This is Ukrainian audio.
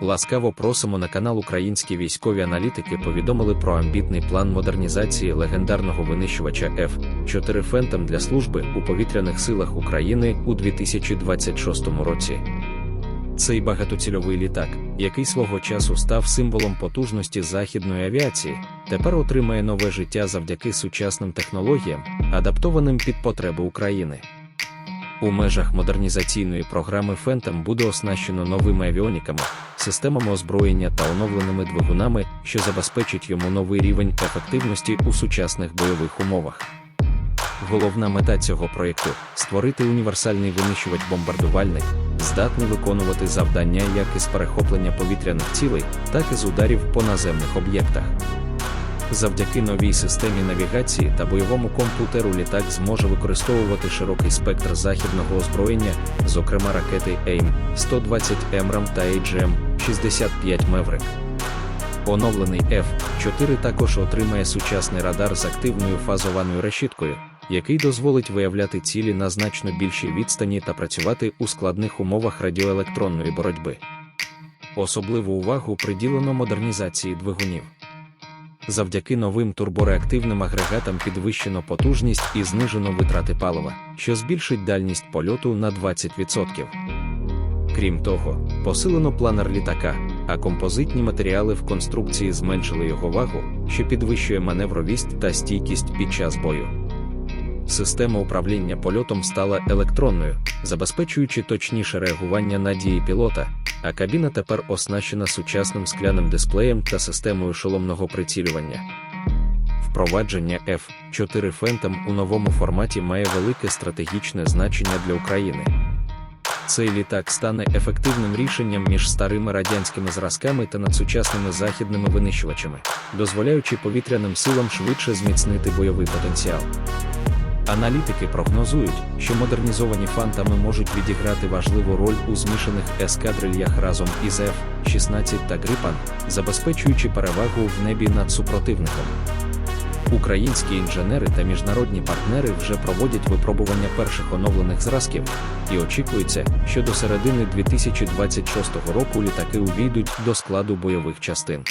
Ласкаво просимо на канал Українські військові аналітики повідомили про амбітний план модернізації легендарного винищувача F-4 Phantom для служби у повітряних силах України у 2026 році. Цей багатоцільовий літак, який свого часу став символом потужності західної авіації, тепер отримає нове життя завдяки сучасним технологіям, адаптованим під потреби України. У межах модернізаційної програми Phantom буде оснащено новими авіоніками, системами озброєння та оновленими двигунами, що забезпечить йому новий рівень ефективності у сучасних бойових умовах. Головна мета цього проєкту створити універсальний винищувач-бомбардувальник, здатний виконувати завдання як із перехоплення повітряних цілей, так і з ударів по наземних об'єктах. Завдяки новій системі навігації та бойовому комп'ютеру літак зможе використовувати широкий спектр західного озброєння, зокрема ракети AIM-120 МРАМ та AGM-65 Maverick. Оновлений F-4 також отримає сучасний радар з активною фазованою решіткою, який дозволить виявляти цілі на значно більшій відстані та працювати у складних умовах радіоелектронної боротьби. Особливу увагу приділено модернізації двигунів. Завдяки новим турбореактивним агрегатам підвищено потужність і знижено витрати палива, що збільшить дальність польоту на 20%. Крім того, посилено планер літака, а композитні матеріали в конструкції зменшили його вагу, що підвищує маневровість та стійкість під час бою. Система управління польотом стала електронною, забезпечуючи точніше реагування на дії пілота, а кабіна тепер оснащена сучасним скляним дисплеєм та системою шоломного прицілювання. Впровадження F-4 Phantom у новому форматі має велике стратегічне значення для України. Цей літак стане ефективним рішенням між старими радянськими зразками та надсучасними західними винищувачами, дозволяючи повітряним силам швидше зміцнити бойовий потенціал. Аналітики прогнозують, що модернізовані фантами можуть відіграти важливу роль у змішаних ескадрильях разом із F-16 та Грипан, забезпечуючи перевагу в небі над супротивником. Українські інженери та міжнародні партнери вже проводять випробування перших оновлених зразків, і очікується, що до середини 2026 року літаки увійдуть до складу бойових частин.